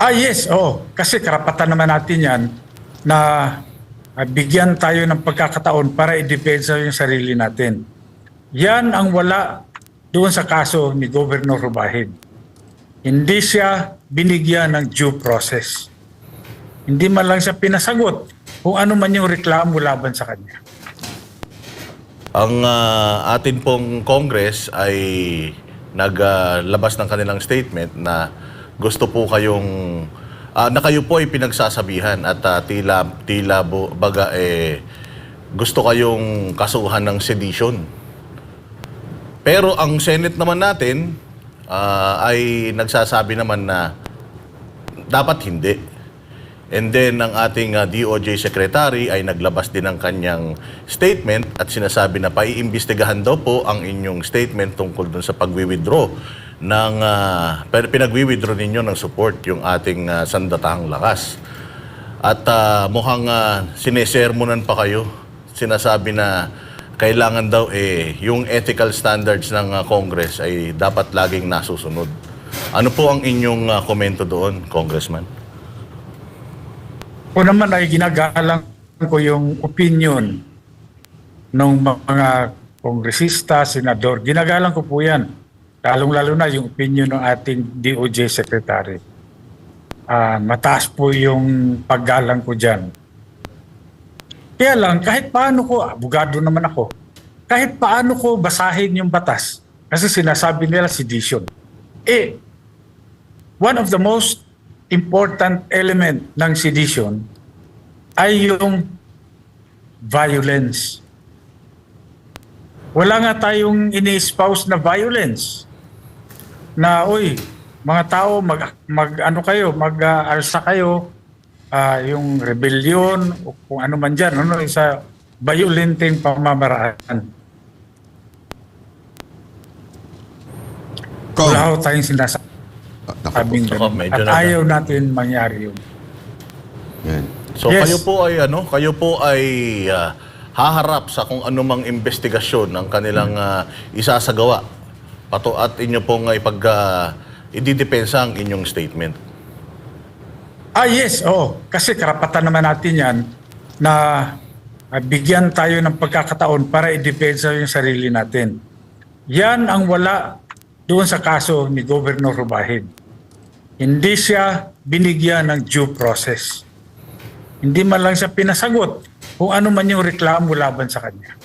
Ah, yes, oo. Kasi karapatan naman natin yan na ah, bigyan tayo ng pagkakataon para i-depensa yung sarili natin. Yan ang wala doon sa kaso ni Governor Rubahid. Hindi siya binigyan ng due process. Hindi man lang siya pinasagot kung ano man yung reklamo laban sa kanya. Ang ah, atin pong Congress ay naglabas ng kanilang statement na gusto po kayong ah, na kayo po ay pinagsasabihan at ah, tila tila bo, baga eh gusto kayong kasuhan ng sedition. Pero ang Senate naman natin ah, ay nagsasabi naman na dapat hindi. And then, ang ating uh, DOJ Secretary ay naglabas din ng kanyang statement at sinasabi na paiimbestigahan daw po ang inyong statement tungkol dun sa pagwi-withdraw ng, uh, pinagwi-withdraw ninyo ng support yung ating uh, sandatahang lakas. At uh, mukhang uh, sinesermonan pa kayo. Sinasabi na kailangan daw eh, yung ethical standards ng uh, Congress ay dapat laging nasusunod. Ano po ang inyong uh, komento doon, Congressman? Ako naman ay ginagalang ko yung opinion ng mga kongresista, senador. Ginagalang ko po yan. Lalong-lalo na yung opinion ng ating DOJ Secretary. Ah, mataas po yung paggalang ko dyan. Kaya lang, kahit paano ko, abogado naman ako, kahit paano ko basahin yung batas, kasi sinasabi nila sedition. Eh, one of the most important element ng sedition ay yung violence. Wala nga tayong ini-espouse na violence. Na, uy, mga tao, mag, mag ano kayo, mag-alsa kayo, ah, yung rebellion, o kung ano man dyan, ano, sa violenting pamamaraan. Kong, Wala ho tayong sinasabi. Ah, ganun. At ayaw natin mangyari yun. Yan. So Yes. kayo po ay ano, kayo po ay ah, haharap sa kung anumang investigasyon ng kanilang ah, isasagawa. Pato at inyo pong ay pag ah, ididepensa ang inyong statement. Ah, yes, oo. Kasi karapatan naman natin yan na ah, bigyan tayo ng pagkakataon para i-depensa yung sarili natin. Yan ang wala doon sa kaso ni Governor Rubahid. Hindi siya binigyan ng due process. Hindi man lang siya pinasagot kung ano man yung reklamo laban sa kanya.